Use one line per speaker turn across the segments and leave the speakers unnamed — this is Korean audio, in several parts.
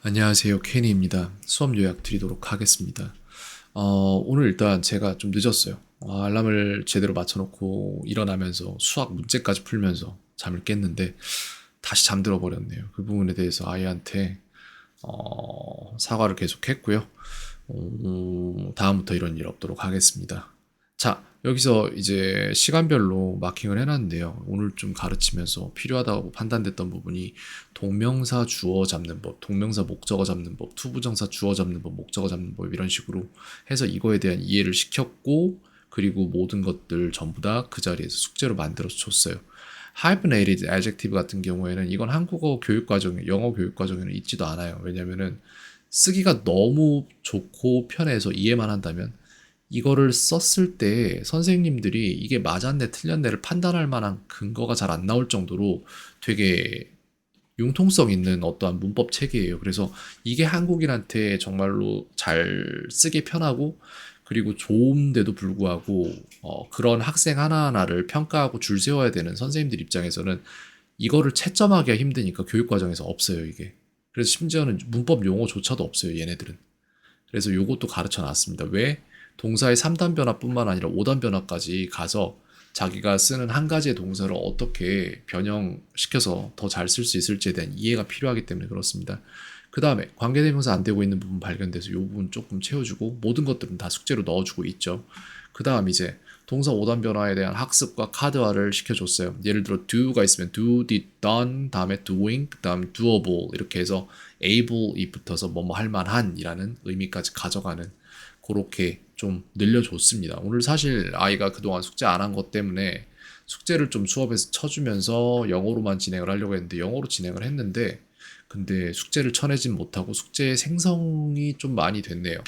안녕하세요. 케니입니다. 수업 요약 드리도록 하겠습니다. 어, 오늘 일단 제가 좀 늦었어요. 어, 알람을 제대로 맞춰놓고 일어나면서 수학 문제까지 풀면서 잠을 깼는데 다시 잠들어 버렸네요. 그 부분에 대해서 아이한테 어, 사과를 계속 했고요. 어, 다음부터 이런 일 없도록 하겠습니다. 자, 여기서 이제 시간별로 마킹을 해놨는데요. 오늘 좀 가르치면서 필요하다고 판단됐던 부분이 동명사 주어 잡는 법, 동명사 목적어 잡는 법, 투부정사 주어 잡는 법, 목적어 잡는 법 이런 식으로 해서 이거에 대한 이해를 시켰고 그리고 모든 것들 전부 다 그 자리에서 숙제로 만들어서 줬어요. hyphenated adjective 같은 경우에는 이건 한국어 교육 과정, 영어 교육 과정에는 있지도 않아요. 왜냐면은 쓰기가 너무 좋고 편해서 이해만 한다면 이거를 썼을 때 선생님들이 이게 맞았네, 틀렸네를 판단할 만한 근거가 잘 안 나올 정도로 되게 융통성 있는 어떠한 문법 체계예요. 그래서 이게 한국인한테 정말로 잘 쓰기 편하고 그리고 좋은데도 불구하고 어, 그런 학생 하나하나를 평가하고 줄 세워야 되는 선생님들 입장에서는 이거를 채점하기가 힘드니까 교육 과정에서 없어요, 이게. 그래서 심지어는 문법 용어조차도 없어요, 얘네들은. 그래서 요것도 가르쳐 놨습니다. 왜? 동사의 3단 변화뿐만 아니라 5단 변화까지 가서 자기가 쓰는 한 가지의 동사를 어떻게 변형시켜서 더 잘 쓸 수 있을지에 대한 이해가 필요하기 때문에 그렇습니다. 그 다음에 관계대명사 안 되고 있는 부분 발견돼서 이 부분 조금 채워주고 모든 것들은 다 숙제로 넣어주고 있죠. 그 다음 이제 동사 5단 변화에 대한 학습과 카드화를 시켜줬어요. 예를 들어 do가 있으면 do, did, done, 다음에 doing, 그 다음 doable 이렇게 해서 able이 붙어서 뭐뭐 할 만한이라는 의미까지 가져가는 그렇게 좀 늘려줬습니다. 오늘 사실 아이가 그동안 숙제 안 한 것 때문에 숙제를 좀 수업에서 쳐주면서 영어로만 진행을 하려고 했는데 영어로 진행을 했는데 근데 숙제를 쳐내진 못하고 숙제의 생성이 좀 많이 됐네요.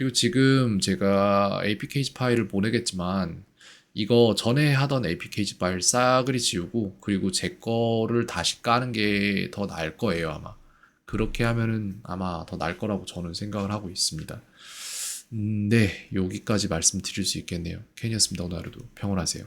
그리고 지금 제가 APK 파일을 보내겠지만 이거 전에 하던 APK 파일 싸그리 지우고 그리고 제 거를 다시 까는 게 더 나을 거예요 아마. 그렇게 하면은 아마 더 나을 거라고 저는 생각을 하고 있습니다. 음, 네, 여기까지 말씀드릴 수 있겠네요. 캔이었습니다. 오늘 하루도 평온하세요.